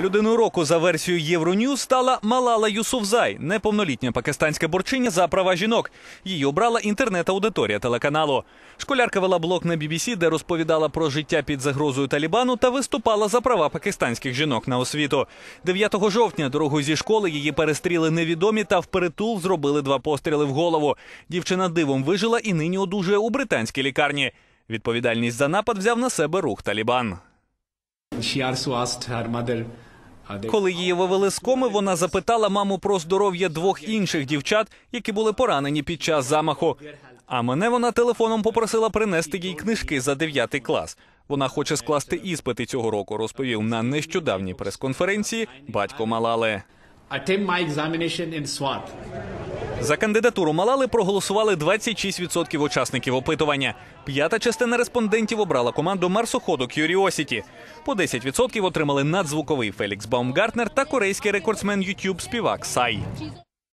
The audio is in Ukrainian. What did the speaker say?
Людиною року за версією Євроньюз стала Малала Юсуфзай, неповнолітня пакистанська борчиня за права жінок. Її обрала інтернет-аудиторія телеканалу. Школярка вела блог на BBC, де розповідала про життя під загрозою Талібану та виступала за права пакистанських жінок на освіту. 9 жовтня дорогою зі школи її перестріли невідомі та впритул зробили два постріли в голову. Дівчина дивом вижила і нині одужує у британській лікарні. Відповідальність за напад взяв на себе рух Талібан. She also asked her mother. Коли її вивели з коми, вона запитала маму про здоров'я двох інших дівчат, які були поранені під час замаху. А мене вона телефоном попросила принести їй книжки за 9 клас. Вона хоче скласти іспити цього року, розповів на нещодавній прес-конференції батько малале my examination in SWAT. За кандидатуру Малали проголосували 26% учасників опитування. П'ята частина респондентів обрала команду марсоходу Curiosity. По 10% отримали надзвуковий Фелікс Баумгартнер та корейський рекордсмен YouTube співак Сай.